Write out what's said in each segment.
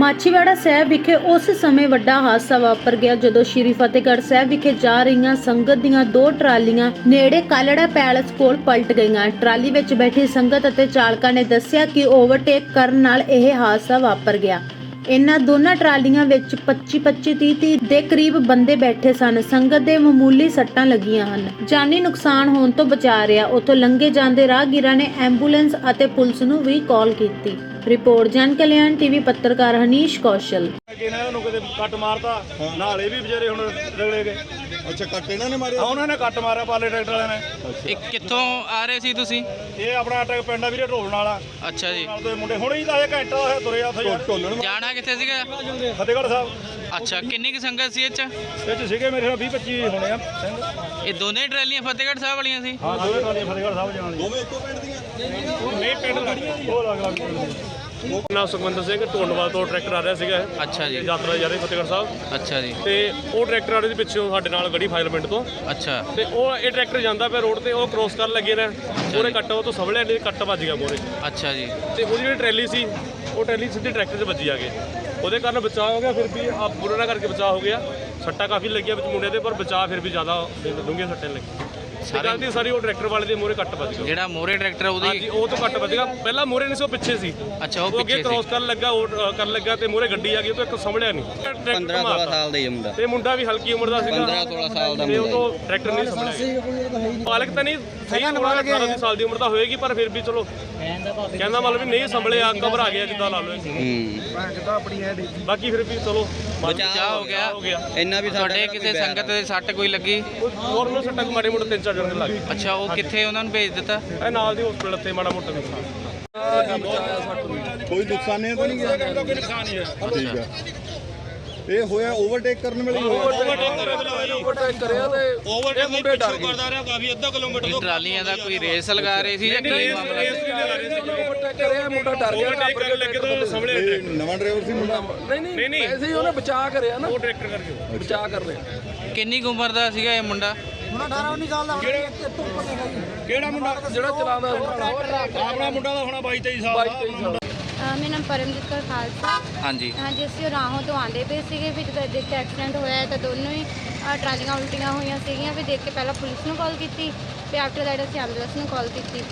ਮਾਛੀਵਾੜਾ ਸਾਹਿਬ ਵਿਖੇ ਉਸ ਸਮੇਂ ਵੱਡਾ ਹਾਦਸਾ ਵਾਪਰ ਗਿਆ ਜਦੋਂ ਸ਼੍ਰੀ ਫਤਿਹਗੜ੍ਹ ਸਾਹਿਬ ਵਿਖੇ ਜਾ ਰਹੀਆਂ ਸੰਗਤ ਦੀਆਂ ਦੋ ਟਰਾਲੀਆਂ ਨੇੜੇ ਕਾਲੜਾ ਪੈਲਸ ਕੋਲ ਪਲਟ ਗਈਆਂ। ਟਰਾਲੀ ਵਿੱਚ ਬੈਠੀ ਸੰਗਤ ਅਤੇ ਚਾਲਕਾਂ ਨੇ ਦੱਸਿਆ ਕਿ ਓਵਰਟੇਕ ਕਰਨ ਨਾਲ ਇਹ ਹਾਦਸਾ ਵਾਪਰ ਗਿਆ। ਇਹਨਾਂ ਦੋਨਾਂ ਟਰਾਲੀਆਂ ਵਿੱਚ 25 25 30 30 ਦੇ ਕਰੀਬ ਬੰਦੇ ਬੈਠੇ ਸਨ। ਸੰਗਤ ਦੇ ਮਾਮੂਲੀ ਸੱਟਾਂ ਲੱਗੀਆਂ ਹਨ। ਜਾਨੀ ਨੁਕਸਾਨ ਹੋਣ ਤੋਂ ਬਚਾ ਰਿਹਾ, ਉਥੋਂ ਲੰਘੇ ਜਾਂਦੇ ਰਾਹਗੀਰਾਂ ਨੇ ਐਂਬੂਲੈਂਸ ਅਤੇ ਪੁਲਿਸ ਨੂੰ ਵੀ ਕਾਲ ਕੀਤੀ। ਰਿਪੋਰਟ ਜਨ ਕਲਿਆਣ ਟੀਵੀ ਪੱਤਰਕਾਰ ਹਨੀਸ਼ ਕੌਸ਼ਲ। ਅੱਗੇ ਨਾ ਇਹਨੂੰ ਕਿਤੇ ਕੱਟ ਮਾਰਤਾ। ਨਾਲੇ ਵੀ ਵਿਚਾਰੇ ਹੁਣ ਰਗੜੇ ਗਏ। ਅੱਛਾ ਕੱਟ ਇਹਨਾਂ ਨੇ ਮਾਰਿਆ? ਆ ਉਹਨਾਂ ਨੇ ਕੱਟ ਮਾਰਿਆ ਪਾਲੇ ਟਰੈਕਟਰ ਵਾਲਿਆਂ ਨੇ। ਇਹ ਕਿੱਥੋਂ ਆ ਰਹੇ ਸੀ ਤੁਸੀਂ? ਇਹ ਆਪਣਾ ਟਰੈਕ ਪਿੰਡ ਆ ਵੀਰੇ ਢੋਲ ਵਾਲਾ ਅੱਛਾ ਜੀ। ਨਾਲ ਦੇ ਮੁੰਡੇ। ਹੁਣੇ ਹੀ ਤਾਂ ਇਹ ਘੰਟਾ ਹੋਇਆ ਤੁਰੇ ਆ ਉੱਥੇ ਯਾਰ ਢੋਲਣ ਜਾਣਾ ਕਿੱਥੇ ਸੀਗਾ? ਫਤਿਹਗੜ੍ਹ ਸਾਹਿਬ। ਅੱਛਾ ਕਿੰਨੀ ਕੁ ਸੰਗਤ ਸੀ ਇਹ ਚ? ਇਹ ਚ ਸੀਗੇ ਮੇਰੇ ਨਾਲ 20 25 ਹੋਣੇ ਆ। ਸਿੰਘ ਇਹ ਦੋਨੇ ਟਰਾਲੀਆਂ ਫਤਿਹਗੜ੍ਹ ਸਾਹਿਬ ਵਾਲੀਆਂ ਸੀ? ਹਾਂ ਦੋਵੇਂ ਟਰਾਲੀਆਂ ਫਤਿਹਗੜ੍ਹ ਸਾਹਿਬ ਜਾਣ ਦੀ ਦੋਵੇਂ ਇੱਕੋ ਪਿੰਡ ਦੀਆਂ? ਨਹੀਂ ਪਿੰਡ ਲੜੀਆਂ ਉਹ ਲੱਗ ਲੱਗ ਨਾਮ ਸੁਖਮੰਦਰ ਸਿੰਘ ਢੋਂਡਵਾਲ ਤੋਂ ਟਰੈਕਟਰ ਆ ਰਿਹਾ ਸੀਗਾ ਇਹ। ਅੱਛਾ ਜੀ। ਯਾਤਰਾ ਜਾ ਰਹੀ ਫਤਿਹਗੜ੍ਹ ਸਾਹਿਬ। ਅੱਛਾ ਜੀ। ਤੇ ਉਹ ਟਰੈਕਟਰ ਆ ਰਿਹਾ ਸੀ ਪਿੱਛੋਂ ਸਾਡੇ ਨਾਲ ਗੜੀ ਫਾਇਲ ਪਿੰਡ ਤੋਂ। ਅੱਛਾ। ਤੇ ਉਹ ਇਹ ਟਰੈਕਟਰ ਜਾਂਦਾ ਪਿਆ ਰੋਡ ਤੇ ਉਹ ਕ੍ਰੋਸ ਕਰਨ ਲੱਗੇ ਨੇ। ਉਹਨੇ ਕੱਟ ਉਹ ਤੋਂ ਸਵਲੇ ਨੇ ਕੱਟ ਵੱਜ ਗਿਆ ਮੋਰੇ ਅੱਛਾ ਜੀ। ਤੇ ਉਹਦੀ ਜਿਹੜੀ ਟਰੈਲੀ ਸੀ ਉਹ ਟਰੈਲੀ ਸਿੱਧੀ ਟਰੈਕਟਰ 'ਚ ਵੱਜੀ ਆ ਕੇ। ਉਹਦੇ ਕਾਰਨ ਬਚਾਅ ਹੋ ਗਿਆ ਫਿਰ ਵੀ ਆ ਬੁਰਾ ਨਾ ਕਰਕੇ ਬਚਾਅ ਹੋ ਗਿਆ। ਸੱਟਾਂ ਕਾਫੀ ਲੱਗੀਆਂ ਵਿੱਚ ਮੁੰਡੇ ਦੇ ਪਰ ਬਚਾਅ ਫਿਰ ਵੀ ਜ਼ਿਆਦਾ ਡੂੰਘੀਆਂ ਸੱਟਾਂ ਲੱਗੀ ਸਾਰੇ- ਸਾਰੇ ਦੀ ਸਾਰੀ ਉਹ ਟਰੈਕਟਰ ਵਾਲੇ ਦੇ ਮੋਰੇ ਕੱਟ ਵੱਜ ਗਿਆ। ਜਿਹੜਾ ਮੋਰੇ ਟਰੈਕਟਰ ਹਾਂਜੀ ਉਹਦੀ ਉਹ ਤੋਂ ਕੱਟ ਵੱਜ ਗਿਆ। ਪਹਿਲਾਂ ਮੋਰੇ ਨਹੀਂ ਸੀ ਉਹ ਪਿੱਛੇ ਸੀ। ਅੱਛਾ ਉਹ ਉਹ ਅੱਗੇ ਪਿੱਛੇ ਕ੍ਰੋਸ ਕਰਨ ਲੱਗਾ ਉਹ ਅ, ਕਰਨ ਲੱਗਾ ਤੇ ਮੂਹਰੇ ਗੱਡੀ ਆ ਗਈ ਉਹ ਤੋਂ ਇੱਕ ਸੰਭਲਿਆ ਨਹੀਂ। 15 16 ਸਾਲ ਦਾ ਹੀ ਹੈ ਮੁੰਡਾ। ਤੇ ਮੁੰਡਾ ਵੀ ਹਲਕੀ ਉਮਰ ਦਾ ਸੀਗਾ। 15 16 ਸਾਲ ਦਾ ਤੇ ਉਹ ਮੁੰਡਾ ਤੋਂ ਟਰੈਕਟਰ ਨਹੀਂ ਸੰਭਲਿਆ। ਮਾਲਕ ਤਾਂ ਨਹੀਂ ਸਹੀ ਉਮਰ 18 ਸਾਲ ਦੀ ਉਮਰ ਦਾ ਹੋਏਗੀ ਪਰ ਫਿਰ ਵੀ ਚਲੋ। ਕਹਿੰਦਾ ਮਤਲਬ ਵੀ ਨਹੀਂ ਸੰਭਲਿਆ ਘਬਰਾ ਗਿਆ ਜਿੱਦਾਂ ਲਾ ਲਓ ਹੂੰ ਬਾਕੀ ਫਿਰ ਵੀ ਚਲੋ ਮਨ ਬਚਾਅ ਹੋ ਗਿਆ। ਹੋ ਗਿਆ। ਇੰਨਾ ਵੀ ਤੁਹਾਡੇ ਸਾਡਾ ਕਿਸੇ ਸੰਗਤ ਦੇ ਸੱਟ ਕੋਈ ਲੱਗੀ? ਉਹ ਹੋਰ ਨੂੰ ਸੱਟਾ ਮਾੜੇ ਮੋਟੇ ਤਿੰਨ ਚਾਰ ਜਣੇ ਲੱਗ ਗਏ। ਅੱਛਾ ਉਹ ਕਿੱਥੇ ਉਹਨਾਂ ਨੂੰ ਭੇਜ ਦਿੱਤਾ? ਇਹ ਨਾਲ ਦੀ ਹਸਪੀਟਲ ਤੇ ਮਾੜਾ ਮੋਟਾ ਨੁਕਸਾਨ। ਕੋਈ ਨੁਕਸਾਨ ਨਹੀਂ ਤਾਂ ਨਹੀਂ ਗਿਆ? ਕੋਈ ਨੁਕਸਾਨ ਨਹੀਂ ਹੈ ਠੀਕ ਆ। ਇਹ ਹੋਇਆ ਓਵਰਟੇਕ ਕਰਨ ਵੇਲੇ ਹੀ ਹੋਇਆ। ਓਵਰਟੇਕ ਮੁੰਡੇ ਡਰ ਗਏ। ਕਰਦਾ ਰਿਹਾ ਕਾਫੀ ਅੱਧਾ ਕਿਲੋਮੀਟਰ ਇਹ ਟਰਾਲੀਆਂ ਦਾ ਕੋਈ ਰੇਸ ਲਗਾ ਰਹੇ ਸੀ ਜਾਂ ਕੀ ਮਾਮਲਾ? ਮੁੰਡਾ ਡਰ ਗਿਆ ਟਰੈਕਟਰ ਲੱਗੇ ਤਾਂ ਇਹ ਨਵਾਂ ਡਰਾਈਵਰ ਸੀ ਮੁੰਡਾ? ਨਹੀਂ ਨਹੀਂ ਐਸੇ ਹੀ ਉਹਨੇ ਬਚਾ ਕਰਿਆ ਨਾ। ਉਹ ਟਰੈਕਟਰ ਕਰਕੇ। ਬਚਾ ਕਰ ਲਿਆ। ਕਿੰਨੀ ਕੁ ਉਮਰ ਦਾ ਸੀਗਾ ਇਹ ਮੁੰਡਾ? ਕਿਹੜਾ ਮੁੰਡਾ ਜਿਹੜਾ ਚਲਾਉਂਦਾ ਆਪਣਾ ਮੁੰਡਾ ਦਾ ਹੋਣਾ 22 23 ਸਾਲ ਦਾ ਅਹ ਮੇਰਾ ਨਾਮ ਪਰਮਜੀਤ ਕੌਰ ਖਾਲਸਾ। ਹਾਂਜੀ। ਹਾਂਜੀ ਅਸੀਂ ਉਹ ਰਾਹੋਂ ਤੋਂ ਆਂਦੇ ਪਏ ਸੀਗੇ ਵੀ ਜਦੋਂ ਦੇਖ ਕੇ ਐਕਸੀਡੈਂਟ ਹੋਇਆ ਹੈ ਤਾਂ ਦੋਨੋਂ ਹੀ ਅਹ ਟਰਾਲੀਆਂ ਉਲਟੀਆਂ ਹੋਈਆਂ ਸੀਗੀਆਂ ਵੀ ਦੇਖ ਕੇ ਪਹਿਲਾਂ ਪੁਲਿਸ ਨੂੰ ਕਾਲ ਕੀਤੀ ਤੇ ਆਫਟਰ ਦੈਟ ਅਸੀਂ ਐਂਬੂਲੈਂਸ ਨੂੰ ਕਾਲ ਕੀਤੀ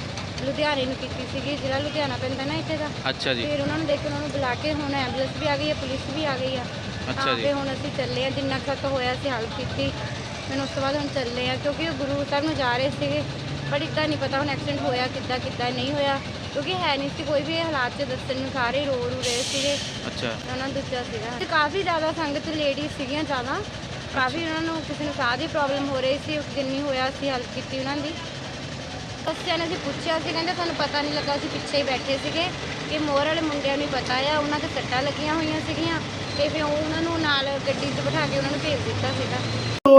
ਲੁਧਿਆਣੇ ਨੂੰ ਕੀਤੀ ਸੀਗੀ ਜਿਹੜਾ ਲੁਧਿਆਣਾ ਪੈਂਦਾ ਨਾ ਇੱਥੇ ਦਾ। ਅੱਛਾ ਜੀ। ਫਿਰ ਉਹਨਾਂ ਨੂੰ ਦੇਖ ਕੇ ਉਹਨਾਂ ਨੂੰ ਬੁਲਾ ਕੇ ਹੁਣ ਐਂਬੂਲੈਂਸ ਵੀ ਆ ਗਈ ਹੈ ਪੁਲਿਸ ਵੀ ਆ ਗਈ ਆ। ਅੱਛਾ ਜੀ। ਹੁਣ ਅਸੀਂ ਚੱਲੇ ਆ ਜਿੰਨਾ ਕੁ ਤੱਕ ਹੋਇਆ ਅਸੀਂ ਹੈਲਪ ਕੀਤੀ। ਮੈਨੂੰ ਉਸ ਤੋਂ ਬਾਅਦ ਹੁਣ ਚੱਲੇ ਆ ਕਿਉਂਕਿ ਉਹ ਗੁਰੂ ਸਾਹਿਬ ਨੂੰ ਜਾ ਰਹੇ ਸੀਗੇ ਪਰ ਇੱਦਾਂ ਨਹੀਂ ਪਤਾ ਹੁਣ ਐਕਸੀਡੈਂਟ ਹੋਇਆ ਕਿੱਦਾਂ ਕਿੱਦਾਂ ਨਹੀਂ ਹੋਇਆ ਕਿਉਂਕਿ ਹੈ ਨਹੀਂ ਸੀ ਕੋਈ ਵੀ ਇਹ ਹਾਲਾਤ 'ਚ ਦੱਸਣ ਨੂੰ ਸਾਰੇ ਰੋ ਰੂ ਰਹੇ ਸੀਗੇ। ਅੱਛਾ। ਉਹਨਾਂ ਦੂਜਾ ਸੀਗਾ। ਤੇ ਕਾਫੀ ਜ਼ਿਆਦਾ ਸੰਗਤ ਲੇਡੀਜ਼ ਸੀਗੀਆਂ ਜ਼ਿਆਦਾ। ਕਾਫੀ ਉਹਨਾਂ ਨੂੰ ਕਿਸੇ ਨੂੰ ਸਾਹ ਦੀ ਪ੍ਰੋਬਲਮ ਹੋ ਰਹੀ ਸੀ ਜਿੰਨੀ ਹੋਇਆ ਸੀ ਹੈਲਪ ਕੀਤੀ ਉਹਨਾਂ ਦੀ। ਬੱਚਿਆਂ ਨੇ ਅਸੀਂ ਪੁੱਛਿਆ ਸੀ ਕਹਿੰਦੇ ਸਾਨੂੰ ਪਤਾ ਨਹੀਂ ਲੱਗਾ ਅਸੀਂ ਪਿੱਛੇ ਹੀ ਬੈਠੇ ਸੀਗੇ। ਕਿ ਮੋਰ ਵਾਲੇ ਮੁੰਡਿਆਂ ਨੂੰ ਪਤਾ ਆ ਉਹਨਾਂ ਦੇ ਸੱਟਾਂ ਲੱਗੀਆਂ ਹੋਈਆਂ ਸੀਗੀਆਂ। ਤੇ ਫਿਰ ਉਹ ਉਹਨਾਂ ਨੂੰ ਨਾਲ ਗੱਡੀ 'ਚ ਬਿਠਾ ਕੇ ਉਹਨਾਂ ਨੂੰ ਭੇਜ ਦਿੱਤਾ ਸੀਗਾ।